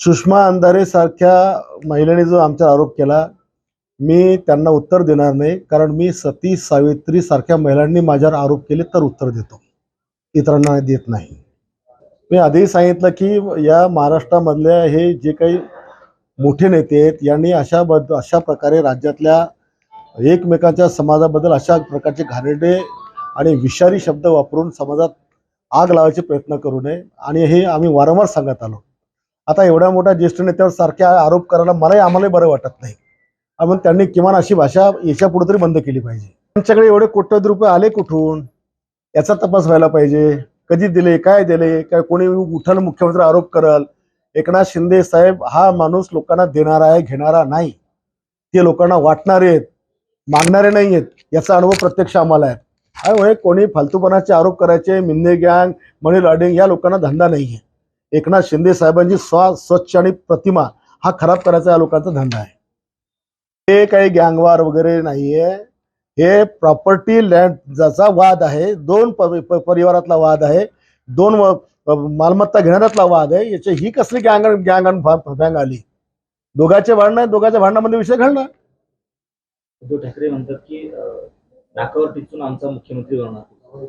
सुषमा अंधारे सारख्या महिलेने जो आमच्यावर आरोप केला मी त्यांना उत्तर देणार नाही. कारण मी सती सावित्री सारख्या महिलांनी माझ्यावर आरोप केले तर उत्तर देतो. इतरांना देत नाही. मी आधी सांगितलं की या महाराष्ट्रामधल्या हे जे काही मोठे नेते आहेत यांनी अशा बद अशा प्रकारे राज्यातल्या एकमेकांच्या समाजाबद्दल अशा प्रकारचे घाणेरडे आणि विषारी शब्द वापरून समाजात आग लावायचे प्रयत्न करू नये. आणि हे आम्ही वारंवार सांगत आलो. आता एवढ्या मोठ्या ज्येष्ठ नेत्यावर सारखे आरोप करायला मलाही आम्हालाही बरं वाटत नाही. आपण त्यांनी किमान अशी भाषा याच्यापुढे तरी बंद केली पाहिजे. त्यांच्याकडे एवढे कोट्यवधी रुपये आले कुठून? याचा तपास व्हायला पाहिजे. कधी दिले काय दिले काय कोणी उठल मुख्यमंत्री आरोप करल? एकनाथ शिंदे साहेब हा माणूस लोकांना देणारा आहे घेणारा नाही. ते लोकांना वाटणारे आहेत मागणारे नाही आहेत याचा अनुभव प्रत्यक्ष आम्हाला आहे. काय होय कोणी फालतूपणाचे आरोप करायचे मिंदे गँग मनी लॉर्डिंग या लोकांना धंदा नाही आहे. एकनाथ शिंदे साहेबांची स्व स्वच्छ आणि प्रतिमा हा खराब करायचा या लोकांचा धंदा आहे. हे काही गँगवार वगैरे नाहीये. हे प्रॉपर्टी लँड ज्याचा वाद आहे. दोन परिवारातला वाद आहे. दोन मालमत्ता घेणाऱ्यातला वाद आहे. याची ही कसली गँग गँग फँग आली? दोघांचे भांडण आहे. दोघांच्या भांडणामध्ये विषय घालणार उद्धव ठाकरे म्हणतात की नाकावर टिचून आमचा मुख्यमंत्री बनणार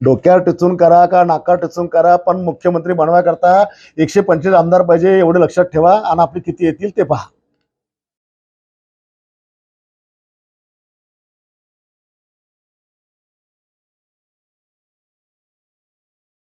डोक्यावर टिचून करा का नाकावर टिचून करा पण मुख्यमंत्री बनवायकरता एकशे पंचवीस आमदार पाहिजे एवढे लक्षात ठेवा आणि आपले किती येतील ते पहा.